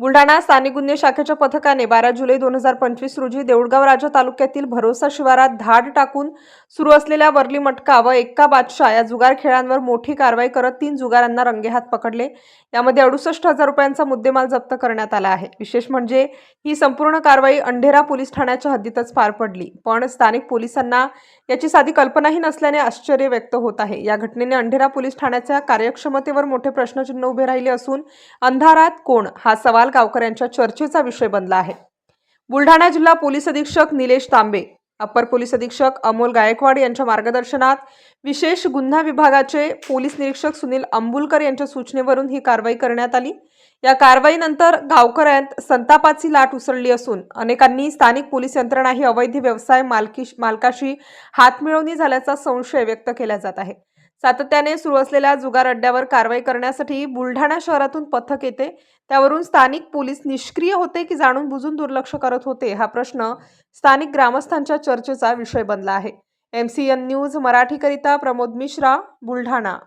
Buldhana स्थानिक गुन्हे शाखेच्या पथकाने बारा जुलै दोन हजार पंचवीस रोजी देऊळगाव राजा तालुक्यातील भरोसा शिवारात धाड टाकून सुरू असलेल्या वरली मटका व एक्का बादशाह या जुगार खेळांवर मोठी कारवाई करत तीन जुगारांना रंगेहात पकडले. यामध्ये अडुसष्ट हजार रुपयांचा मुद्देमाल जप्त करण्यात आला आहे. विशेष म्हणजे ही संपूर्ण कारवाई अंढेरा पोलीस ठाण्याच्या हद्दीतच पार पडली. पण स्थानिक पोलिसांना याची साधी कल्पनाही नसल्याने आश्चर्य व्यक्त होत आहे. या घटनेने अंढेरा पोलीस ठाण्याच्या कार्यक्षमतेवर मोठे प्रश्नचिन्ह उभे राहिले असून अंधारात कोण? हा सवाल गावकऱ्यांच्या चर्चेचा विषय बनला आहे. बुलढाणा जिल्हा पोलीस अधीक्षक निलेश तांबे अप्पर पोलीस अधीक्षक अमोल गायकवाड यांच्या मार्गदर्शनात विशेष गुन्हा विभागाचे पोलीस निरीक्षक सुनील अंबुलकर यांच्या सूचनेवरून ही कारवाई करण्यात आली. या कारवाईनंतर गावकऱ्यांत संतापाची लाट उसळली असून अनेकांनी स्थानिक पोलीस यंत्रणा ही अवैध व्यवसाय मालकी मालकाशी हातमिळवणी झाल्याचा संशय व्यक्त केला जात आहे. सातत्याने सुरू असलेल्या जुगार अड्ड्यावर कारवाई करण्यासाठी बुलढाणा शहरातून पथक येते. त्यावरून स्थानिक पोलीस निष्क्रिय होते की जाणून बुजून दुर्लक्ष करत होते? हा प्रश्न स्थानिक ग्रामस्थांच्या चर्चेचा विषय बनला आहे. एम सी एन न्यूज मराठीकरिता प्रमोद मिश्रा बुलढाणा.